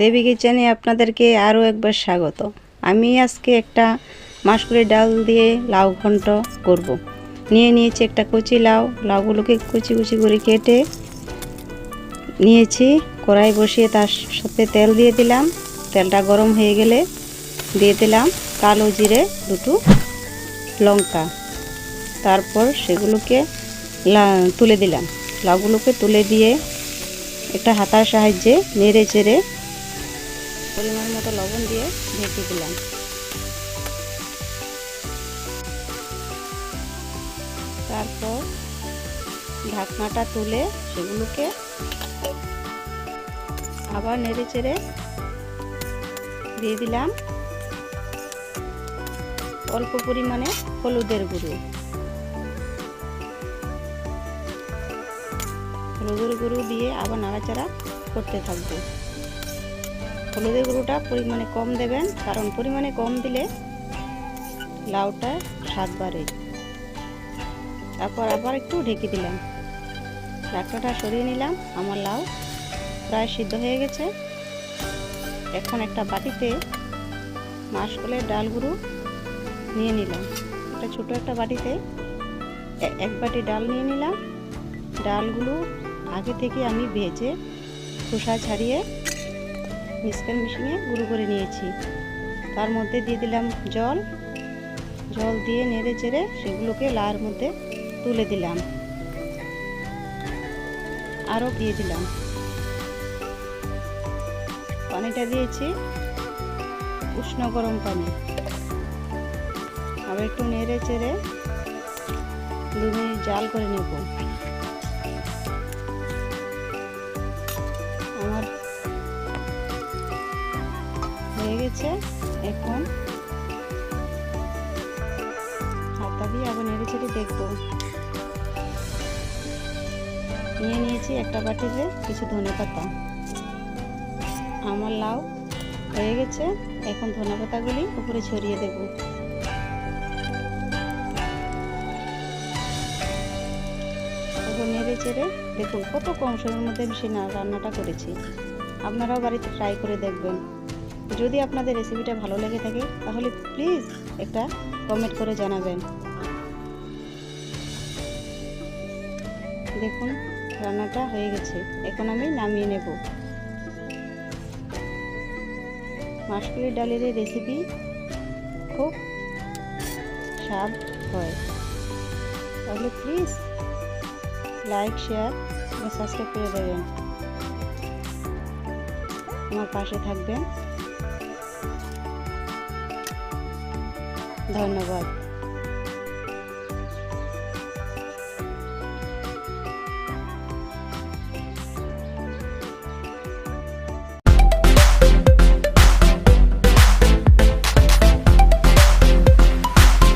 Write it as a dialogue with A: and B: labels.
A: দেবী কিচেনে আপনাদেরকে আরও একবার স্বাগত। আমি আজকে একটা মাসকড়ির ডাল দিয়ে লাউ ঘন্ট করব। নিয়ে নিয়েছি একটা কচি লাউ। লাউগুলোকে কুচি কুচি করে কেটে নিয়েছি। কড়াই বসিয়ে তার সাথে তেল দিয়ে দিলাম। তেলটা গরম হয়ে গেলে দিয়ে দিলাম কালো জিরে, দুটো লঙ্কা। তারপর সেগুলোকে তুলে দিলাম। লাউগুলোকে তুলে দিয়ে একটা হাতার সাহায্যে নেড়ে চেড়ে পরিমাণ মতো লবণ দিয়ে ঢেকে দিলাম। তারপর ঢাকনাটা তুলে সেগুলোকে আবার নেড়ে চেড়ে দিয়ে দিলাম। অল্প পরিমাণে হলুদের গুঁড়ো। হলুদের গুঁড়ো দিয়ে আবার নাড়াচাড়া করতে থাকব। হলুদের গুঁড়োটা পরিমাণে কম দেবেন, কারণ পরিমাণে কম দিলে লাউটা স্বাদ বাড়ে। তারপর আবার একটু ঢেকে দিলাম। ঢাকনাটা সরিয়ে নিলাম, আমার লাউ প্রায় সিদ্ধ হয়ে গেছে। এখন একটা বাটিতে মাসকলের ডালগুলো নিয়ে নিলাম। একটা ছোট একটা বাটিতে এক বাটি ডাল নিয়ে নিলাম। ডালগুলো আগে থেকে আমি ভেজে খোসা ছাড়িয়ে মিক্সচার মেশিনে গুঁড়ো করে নিয়েছি। তার মধ্যে দিয়ে দিলাম জল। জল দিয়ে নেড়ে চেড়ে সেগুলোকে লার মধ্যে তুলে দিলাম। আরও দিয়ে দিলাম। পানিটা দিয়েছি উষ্ণ গরম পানি। আবার একটু নেড়ে চেড়ে দু মিনিট জাল করে নেব। গেছে এখন হাতা দিয়ে আবার নেড়ে চেড়ে দেখব। নিয়ে নিয়েছি একটা বাটিতে কিছু ধনে পাতা। আমার লাউ হয়ে গেছে, এখন ধনে পাতাগুলি উপরে ছড়িয়ে দেব। নেড়ে চেড়ে দেখুন কত কম সময়ের মধ্যে আমি সে রান্নাটা করেছি। আপনারাও বাড়িতে ট্রাই করে দেখবেন। যদি আপনাদের রেসিপিটা ভালো লেগে থাকে, তাহলে প্লিজ একটা কমেন্ট করে জানাবেন। দেখুন, রান্নাটা হয়ে গেছে। এখন আমি নামিয়ে নেব। মাসকলির ডালের এই রেসিপি খুব স্বাদ হয়। তাহলে প্লিজ লাইক শেয়ার সাবস্ক্রাইব করে দেবেন। আমার পাশে থাকবেন। ধন্যবাদ।